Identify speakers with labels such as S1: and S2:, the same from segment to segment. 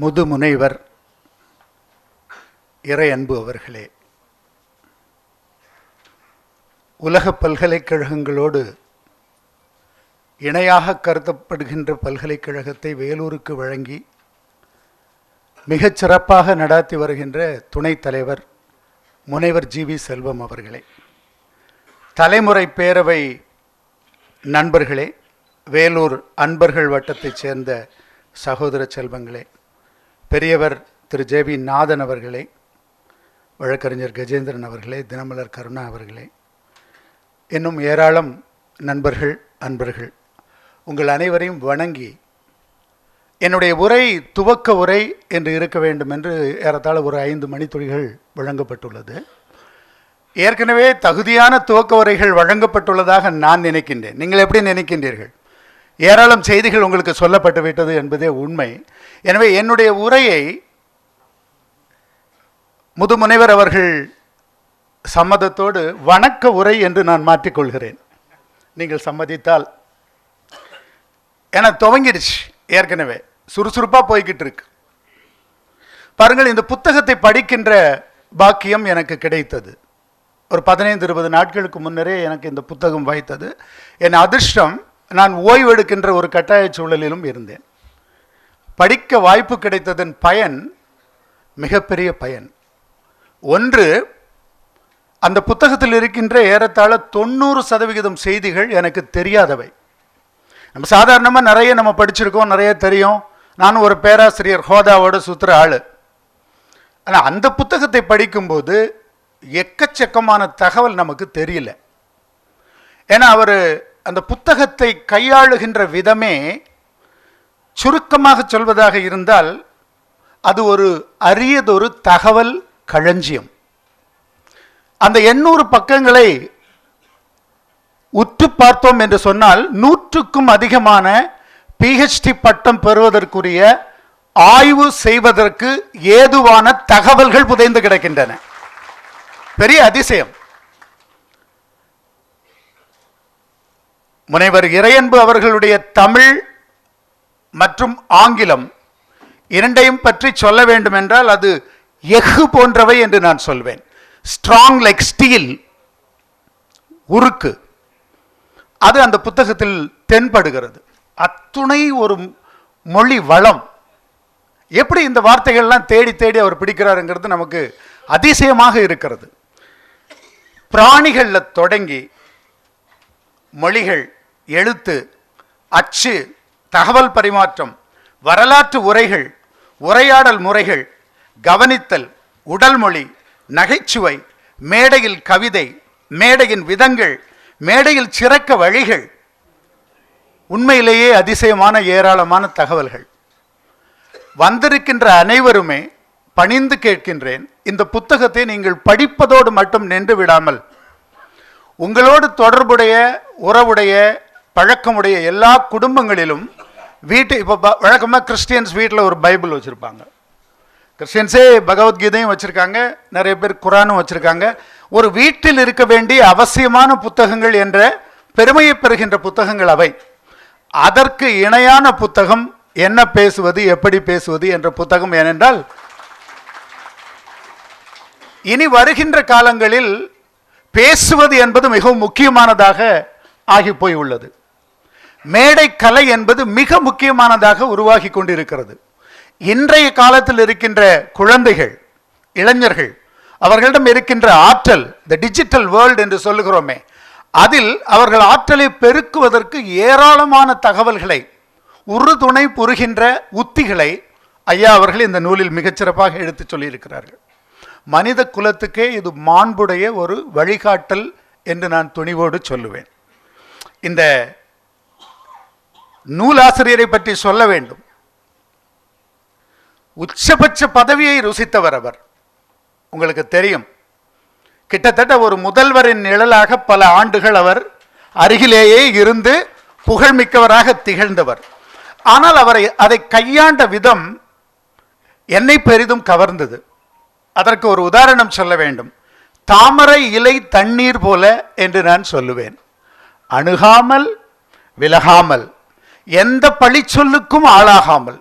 S1: முது முனைவர் இறை அன்பு அவர்களே உலக பல்கலைக்கழகங்களோடு இணையாக கருதப்படுகின்ற பல்கலைக்கழகத்தை வேலூருக்கு வழங்கி மிகச் சிறப்பாக நடாத்தி வருகின்ற துணைத் தலைவர் முனைவர் ஜி. வி. செல்வம் அவர்களே. தலைமுறை பேரவை நண்பர்களே வேலூர் அன்பர்கள் வட்டத்தைச் சேர்ந்த சகோதர செல்வங்களே பெரியவர் திரு ஜே வி நாதன் அவர்களே வழக்கறிஞர் கஜேந்திரன் அவர்களே தினமலர் கருணா அவர்களே இன்னும் ஏராளம் நண்பர்கள் அன்பர்கள் உங்கள் அனைவரையும் வணங்கி என்னுடைய உரை துவக்க உரை என்று இருக்க வேண்டும் என்று ஏறத்தாழ ஒரு ஐந்து மணித்துளிகள் வழங்கப்பட்டுள்ளது. ஏற்கனவே தகுதியான துவக்க உரைகள் வழங்கப்பட்டுள்ளதாக நான் நினைக்கின்றேன். நீங்கள் எப்படி நினைக்கின்றீர்கள்? ஏராளம் செய்திகள் உங்களுக்கு சொல்லப்பட்டு விட்டது என்பதே உண்மை. எனவே என்னுடைய உரையை முதுமுனைவர் அவர்கள் சம்மதத்தோடு வணக்க உரை என்று நான் மாற்றிக்கொள்கிறேன். நீங்கள் சம்மதித்தால். என துவங்கிடுச்சு. ஏற்கனவே சுறுசுறுப்பாக போய்கிட்டு இருக்கு. பாருங்கள் இந்த புத்தகத்தை படிக்கின்ற பாக்கியம் எனக்கு கிடைத்தது. ஒரு பதினைந்து இருபது நாட்களுக்கு முன்னரே எனக்கு இந்த புத்தகம் வாய்த்தது என் அதிர்ஷ்டம் நான் ஓய்வெடுக்கின்ற ஒரு கட்டாய சூழலிலும் இருந்தேன். படிக்க வாய்ப்பு கிடைத்ததன் பயன் மிகப்பெரிய பயன். ஒன்று அந்த புத்தகத்தில் இருக்கின்ற ஏறத்தாழ தொண்ணூறு சதவிகிதம் செய்திகள் எனக்கு தெரியாதவை. நம்ம சாதாரணமாக நிறைய நம்ம படிச்சிருக்கோம் நிறைய தெரியும். நான் ஒரு பேராசிரியர் ஹோதாவோட சுற்றுற ஆள். ஆனால் அந்த புத்தகத்தை படிக்கும்போது எக்கச்சக்கமான தகவல் நமக்கு தெரியல. ஏன்னா அவர் அந்த புத்தகத்தை கையாளுகின்ற விதமே சுருக்கமாக சொல்வதாக இருந்தால் அது ஒரு அரியதொரு தகவல் களஞ்சியம். அந்த எண்ணூறு பக்கங்களை உற்று பார்த்தோம் என்று சொன்னால் நூற்றுக்கும் அதிகமான பிஹெச்டி பட்டம் பெறுவதற்குரிய ஆய்வு செய்வதற்கு ஏதுவான தகவல்கள் புதைந்து கிடக்கின்றன. பெரிய அதிசயம். முனைவர் இறையன்பு அவர்களுடைய தமிழ் மற்றும் ஆங்கிலம் இரண்டையும் பற்றி சொல்ல வேண்டும் என்றால் அது எஃகு போன்றவை என்று நான் சொல்வேன். ஸ்ட்ராங் லைக் ஸ்டீல் உருக்கு. அது அந்த புத்தகத்தில் தென்படுகிறது. அத்துணை ஒரு மொழி வளம். எப்படி இந்த வார்த்தைகள்லாம் தேடி தேடி அவர் பிடிக்கிறாருங்கிறது நமக்கு அதிசயமாக இருக்கிறது. பிராணிகளில் தொடங்கி மொழிகள் எழுத்து அச்சு தகவல் பரிமாற்றம் வரலாற்று உரைகள் உரையாடல் முறைகள் கவனித்தல் உடல் மொழி நகைச்சுவை மேடையில் கவிதை மேடையின் விதங்கள் மேடையில் சிறக்க வழிகள் உண்மையிலேயே அதிசயமான ஏராளமான தகவல்கள். வந்திருக்கின்ற அனைவருமே பணிந்து கேட்கின்றேன். இந்த புத்தகத்தை நீங்கள் படிப்பதோடு மட்டும் நின்று விடாமல் உங்களோடு தொடர்புடைய உறவுடைய பழக்கமுடைய எல்லா குடும்பங்களிலும் வீட்டு இப்போ வழக்கமாக கிறிஸ்டியன்ஸ் வீட்டில் ஒரு பைபிள் வச்சுருப்பாங்க. கிறிஸ்டியன்ஸே பகவத்கீதையும் வச்சுருக்காங்க நிறைய பேர் குரானும் வச்சுருக்காங்க. ஒரு வீட்டில் இருக்க வேண்டிய அவசியமான புத்தகங்கள் என்ற பெருமையை பெறுகின்ற புத்தகங்கள் அவை. அதற்கு இணையான புத்தகம் என்ன பேசுவது எப்படி பேசுவது என்ற புத்தகம் ஏனென்றால் இனி வருகின்ற காலங்களில் பேசுவது என்பது மிகவும் முக்கியமானதாக ஆகி போய் உள்ளது. மேடை கலை என்பது மிக முக்கியமானதாக உருவாகி கொண்டிருக்கிறது. இன்றைய காலத்தில் இருக்கின்ற குழந்தைகள் இளைஞர்கள் அவர்களிடம் இருக்கின்ற ஆற்றல் த டிஜிட்டல் வேர்ல்டு என்று சொல்லுகிறோமே அதில் அவர்கள் ஆற்றலை பெருக்குவதற்கு ஏராளமான தகவல்களை உறுதுணை புரிகின்ற உத்திகளை ஐயா அவர்கள் இந்த நூலில் மிகச்சிறப்பாக எடுத்துச் சொல்லியிருக்கிறார்கள். மனித குலத்துக்கே இது மாண்புடைய ஒரு வழிகாட்டல் என்று நான் துணிவோடு சொல்லுவேன். இந்த நூலாசிரியரை பற்றி சொல்ல வேண்டும். உச்சபட்ச பதவியை ருசித்தவர் அவர். உங்களுக்கு தெரியும். கிட்டத்தட்ட ஒரு முதல்வரின் நிழலாக பல ஆண்டுகள் அவர் அருகிலேயே இருந்து புகழ்மிக்கவராக திகழ்ந்தவர். ஆனால் அவரை அதை கையாண்ட விதம் என்னை பெரிதும் கவர்ந்தது. அதற்கு ஒரு உதாரணம் சொல்ல வேண்டும். தாமரை இலை தண்ணீர் போல என்று நான் சொல்லுவேன். அணுகாமல் விலகாமல் எந்த பழிச்சொல்லுக்கும் ஆளாகாமல்.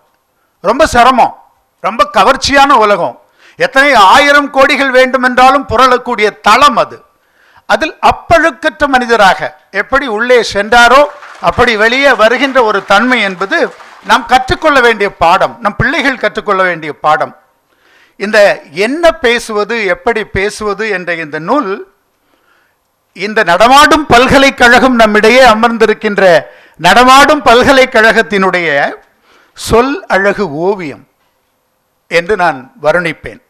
S1: ரொம்ப சிரமம். ரொம்ப கவர்ச்சியான உலகம். எத்தனை ஆயிரம் கோடிகள் வேண்டுமென்றாலும் புரளக்கூடிய தளம் அது. அதில் அப்பழுக்கற்ற மனிதராக எப்படி உள்ளே சென்றாரோ அப்படி வெளியே வருகின்ற ஒரு தன்மை என்பது நாம் கற்றுக்கொள்ள வேண்டிய பாடம். நம் பிள்ளைகள் கற்றுக்கொள்ள வேண்டிய பாடம். இந்த என்ன பேசுவது எப்படி பேசுவது என்ற இந்த நூல் இந்த நடமாடும் பல்கலைக்கழகம் நம்மிடையே அமர்ந்திருக்கின்ற நடமாடும் பல்கலைக்கழகத்தினுடைய சொல் அழகு ஓவியம் என்று நான் வருணிப்பேன்.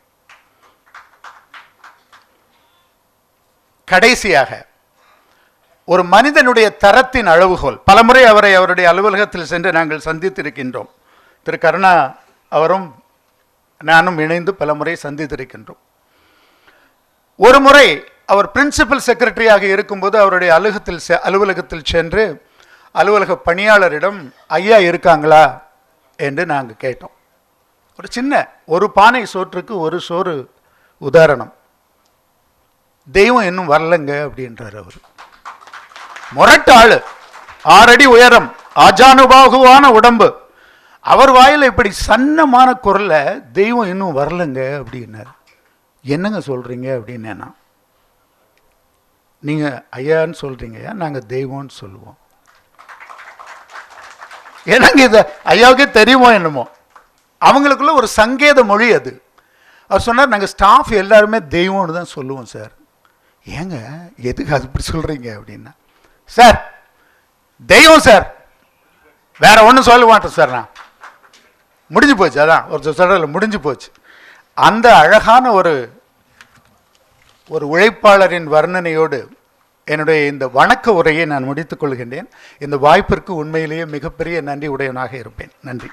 S1: கடைசியாக ஒரு மனிதனுடைய தரத்தின் அளவுகோல் பலமுறை அவரை அவருடைய அலுவலகத்தில் சென்று நாங்கள் சந்தித்திருக்கின்றோம். திரு. கருணா அவரும் நானும் இணைந்து பலமுறை சந்தித்திருக்கின்றோம். ஒரு முறை அவர் பிரின்சிபல் செக்ரட்டரியாக இருக்கும்போது அவருடைய அலுகத்தில் அலுவலகத்தில் சென்று அலுவலக பணியாளரிடம் ஐயா இருக்காங்களா? என்று நாங்கள் கேட்டோம். ஒரு சின்ன ஒரு பானை சோற்றுக்கு ஒரு சோறு உதாரணம். தெய்வம் இன்னும் வரலங்க அப்படின்றார் அவர். முரட்டு ஆளு. ஆறடி உயரம். ஆஜானுபாகுவான உடம்பு. அவர் வாயில் இப்படி சன்னமான குரலில் தெய்வம் இன்னும் வரலங்க அப்படின்னார். என்னங்க சொல்கிறீங்க அப்படின்னு நீங்கள் ஐயான்னு ஐயான்னு ஐயா நாங்கள் தெய்வம்னு சொல்லுவோம். எனக்கு இது? ஐயாவுக்கே தெரியுமோ என்னமோ? அவங்களுக்குள்ள ஒரு சங்கேத மொழி அது. அவர் சொன்னார் நாங்கள் ஸ்டாஃப் எல்லாருமே தெய்வம்னு தான் சொல்லுவோம் சார். ஏங்க எதுக்கு அது இப்படி சொல்கிறீங்க அப்படின்னா? சார் தெய்வம் சார். வேற ஒன்றும் சொல்ல மாட்டேன் சார் நான். முடிஞ்சு போச்சு அதான். ஒரு சொல்றதுல முடிஞ்சு போச்சு. அந்த அழகான ஒரு ஒரு உழைப்பாளரின் வர்ணனையோடு என்னுடைய இந்த வணக்க உரையை நான் முடித்துக் கொள்கின்றேன். இந்த வாய்ப்பிற்கு உண்மையிலேயே மிகப்பெரிய நன்றி உடையவனாக இருப்பேன். நன்றி.